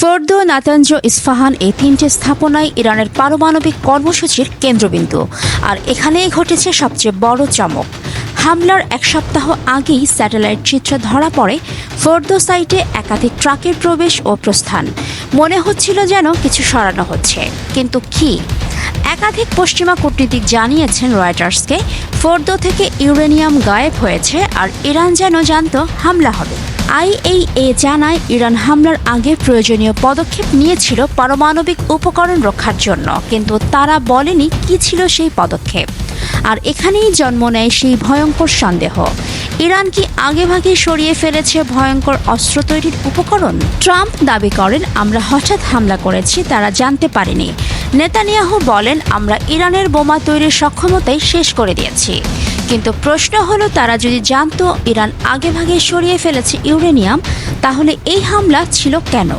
ফর্দ Natanz Isfahan এই তিনটি স্থাপনায় ইরানের পারমাণবিক কর্মসূচির কেন্দ্রবিন্দু। আর এখানেই ঘটেছে সবচেয়ে বড় চমক। হামলার এক সপ্তাহ আগেই স্যাটেলাইট চিত্রে ধরা পড়ে ফর্দ সাইটে একাধিক ট্রাকের প্রবেশ ও প্রস্থান। মনে হচ্ছিল যেন কিছু সরানো হচ্ছে। কিন্তু কি? একাধিক পশ্চিমা কূটনীতিক জানিয়েছেন রয়টার্সকে, ফোর্দো থেকে ইউরেনিয়াম গায়েব হয়েছে আর ইরান যেন জানত হামলা হবে। আইএইএ জানায়, ইরান হামলার আগে প্রয়োজনীয় পদক্ষেপ নিয়েছিল পারমাণবিক উপকরণ রক্ষার জন্য, কিন্তু তারা বলেনি কি ছিল সেই পদক্ষেপ। আর এখানেই জন্ম নেয় সেই ভয়ঙ্কর সন্দেহ। ইরান কি আগেভাগে সরিয়ে ফেলেছে ভয়ঙ্কর অস্ত্র তৈরির উপকরণ? ট্রাম্প দাবি করেন, আমরা হঠাৎ হামলা করেছি, তারা জানতে পারেনি। নেতানিয়াহু বলেন, আমরা ইরানের বোমা তৈরির সক্ষমতাই শেষ করে দিয়েছি। কিন্তু প্রশ্ন হলো, তারা যদি জানতো ইরান আগেভাগে সরিয়ে ফেলেছে ইউরেনিয়াম, তাহলে এই হামলা ছিল কেন?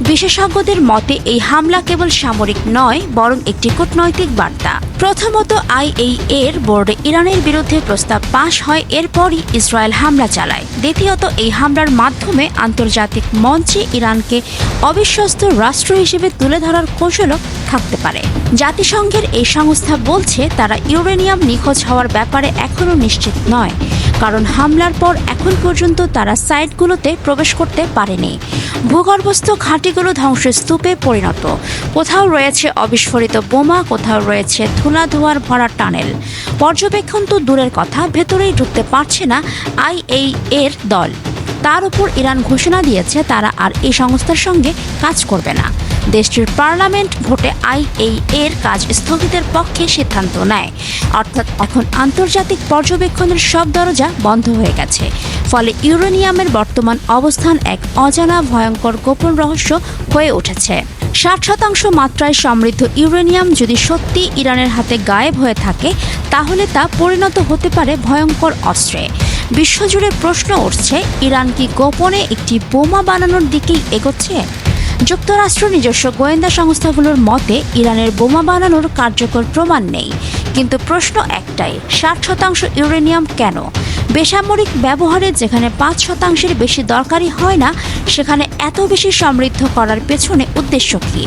বিশেষজ্ঞদের মতে, এই হামলা কেবল সামরিক নয়, বরং একটি কূটনৈতিক বার্তা। প্রথমত আইএই এর বোর্ডে ইরানের বিরুদ্ধে প্রস্তাব পাশ হয়, এরপরই ইসরায়েল হামলা চালায়। দ্বিতীয়ত, এই হামলার মাধ্যমে আন্তর্জাতিক মঞ্চে ইরানকে অবিশ্বস্ত রাষ্ট্র হিসেবে তুলে ধরার কৌশলও থাকতে পারে। জাতিসংঘের এই সংস্থা বলছে, তারা ইউরেনিয়াম নিখোঁজ হওয়ার ব্যাপারে এখনও নিশ্চিত নয়, কারণ হামলার পর এখন পর্যন্ত তারা সাইটগুলোতে প্রবেশ করতে পারেনি। ভূগর্ভস্থ ঘাঁটিগুলো ধ্বংসস্তূপে পরিণত। কোথাও রয়েছে অবিস্ফোরিত বোমা, কোথাও রয়েছে ধুলা ধোয়ার ভরা টানেল। পর্যবেক্ষণ তো দূরের কথা, ভেতরেই ঢুকতে পারছে না আইএই এর দল। তার উপর ইরান ঘোষণা দিয়েছে, তারা আর এই সংস্থার সঙ্গে কাজ করবে না। দেশটির পার্লামেন্ট ভোটে আইএই এর কাজ স্থগিতের পক্ষে সিদ্ধান্ত নেয়। অর্থাৎ এখন আন্তর্জাতিক পর্যবেক্ষণের সব দরজা বন্ধ হয়ে গেছে। ফলে ইউরেনিয়ামের বর্তমান অবস্থান এক অজানা ভয়ঙ্কর গোপন রহস্য হয়ে উঠেছে। ষাট শতাংশ মাত্রায় সমৃদ্ধ ইউরেনিয়াম যদি সত্যি ইরানের হাতে গায়েব হয়ে থাকে, তাহলে তা পরিণত হতে পারে ভয়ঙ্কর অস্ত্রে। বিশ্বজুড়ে প্রশ্ন উঠছে, ইরান কি গোপনে একটি বোমা বানানোর দিকেই এগোচ্ছে? যুক্তরাষ্ট্র নিজস্ব গোয়েন্দা সংস্থাগুলোর মতে, ইরানের বোমা বানানোর কার্যকর প্রমাণ নেই। কিন্তু প্রশ্ন একটাই, ষাট শতাংশ ইউরেনিয়াম কেন? বেসামরিক ব্যবহারে যেখানে পাঁচ শতাংশের বেশি দরকারি হয় না, সেখানে এত বেশি সমৃদ্ধ করার পেছনে উদ্দেশ্য কী?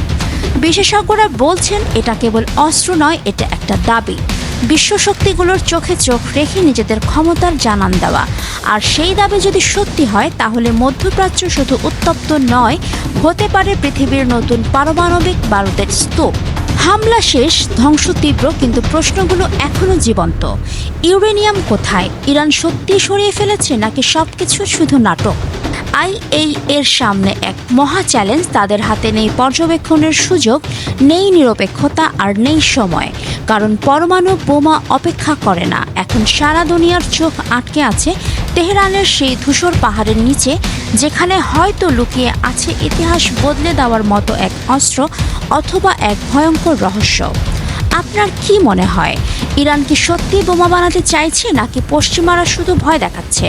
বিশেষজ্ঞরা বলছেন এটা কেবল অস্ত্র নয়, এটা একটা দাবি। বিশ্ব শক্তিগুলোর চোখে চোখ রেখে নিজেদের ক্ষমতার জানান দেওয়া। আর সেই দাবি যদি সত্যি হয়, তাহলে মধ্যপ্রাচ্য শুধু উত্তপ্ত নয়, হতে পারে পৃথিবীর নতুন পারমাণবিক বারুদের স্তূপ। হামলা শেষ, ধ্বংস তীব্র, কিন্তু প্রশ্নগুলো এখনও জীবন্ত। ইউরেনিয়াম কোথায়? ইরান সত্যি সরিয়ে ফেলেছে নাকি সব কিছু শুধু নাটক? আইএই এর সামনে এক মহা চ্যালেঞ্জ, তাদের হাতে নেই পর্যবেক্ষণের সুযোগ, নেই নিরপেক্ষতা আর নেই সময়। কারণ পরমাণু বোমা অপেক্ষা করে না। এখন সারা দুনিয়ার চোখ আটকে আছে তেহরানের সেই ধূসর পাহাড়ের নিচে, যেখানে হয়তো লুকিয়ে আছে ইতিহাস বদলে দেওয়ার মতো এক অস্ত্র অথবা এক ভয়ঙ্কর রহস্য। আপনার কি মনে হয়, ইরান কি সত্যি বোমা বানাতে চাইছে, নাকি পশ্চিমারা শুধু ভয় দেখাচ্ছে?